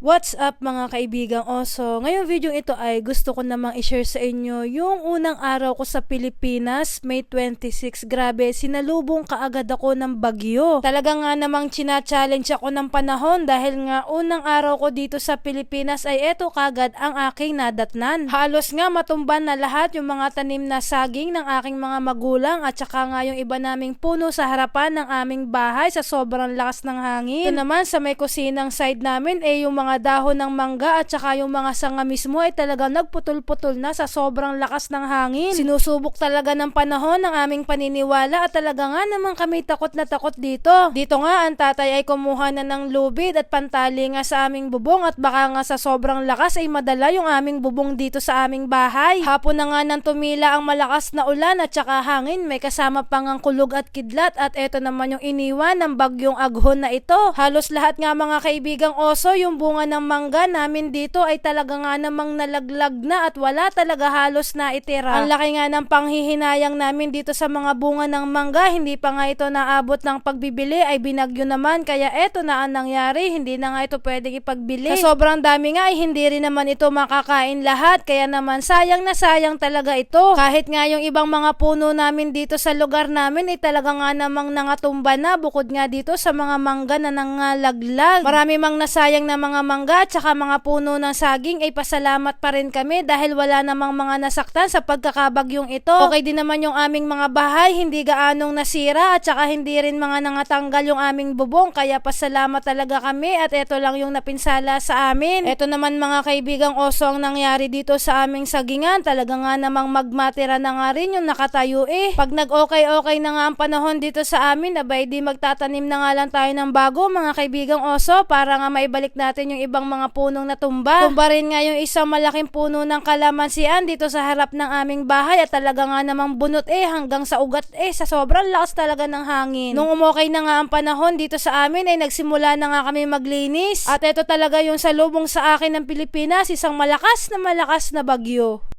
What's up mga kaibigang oso? Ngayong video ito ay gusto ko namang i-share sa inyo yung unang araw ko sa Pilipinas, May 26. Grabe, sinalubong kaagad ako ng bagyo. Talaga nga namang china-challenge ako ng panahon dahil nga unang araw ko dito sa Pilipinas ay eto kagad ang aking nadatnan. Halos nga matumban na lahat yung mga tanim na saging ng aking mga magulang at saka nga yung iba naming puno sa harapan ng aming bahay sa sobrang lakas ng hangin. Ito naman sa may kusinang side namin eh yung mga dahon ng mangga at saka yung mga sanga mismo ay talaga nagputol-putol na sa sobrang lakas ng hangin. Sinusubok talaga ng panahon ng aming paniniwala at talaga nga naman kami takot na takot dito. Dito nga ang tatay ay kumuha na ng lubid at pantali nga sa aming bubong at baka nga sa sobrang lakas ay madala yung aming bubong dito sa aming bahay. Hapon na nga nang tumila ang malakas na ulan at saka hangin may kasama pang ang kulog at kidlat at eto naman yung iniwan ng bagyong aghon na ito. Halos lahat nga mga kaibigang oso yung bunga ng mangga namin dito ay talaga nga namang nalaglag na at wala talaga halos na itira. Ang laki nga ng panghihinayang namin dito sa mga bunga ng mangga, hindi pa nga ito naabot ng pagbibili ay binagyo naman kaya eto na ang nangyari, hindi na nga ito pwedeng ipagbili. Sa sobrang dami nga ay hindi rin naman ito makakain lahat kaya naman sayang na sayang talaga ito. Kahit nga yung ibang mga puno namin dito sa lugar namin ay talaga nga namang nangatumba na bukod nga dito sa mga mangga na nangalaglag. Marami mang nasayang na mga mangga at saka mga puno ng saging ay pasalamat pa rin kami dahil wala namang mga nasaktan sa pagkakabagyong ito. Okay din naman yung aming mga bahay, hindi gaanong nasira at saka hindi rin mga nangatanggal yung aming bubong kaya pasalamat talaga kami at ito lang yung napinsala sa amin. Ito naman mga kaibigang oso ang nangyari dito sa aming sagingan. Talaga nga namang magmatira na nga rin yung nakatayo eh. Pag nag-okay-okay na nga ang panahon dito sa amin, abay di magtatanim na nga lang tayo ng bago mga kaibigang oso para nga maibalik natin yung ibang mga punong natumba. Tumba rin nga yung isang malaking puno ng kalamansian dito sa harap ng aming bahay at talaga nga namang bunot eh hanggang sa ugat eh sa sobrang lakas talaga ng hangin. Nung umokay na nga ang panahon dito sa amin ay nagsimula na nga kami maglinis at ito talaga yung salubong sa akin ng Pilipinas isang malakas na malakas na bagyo.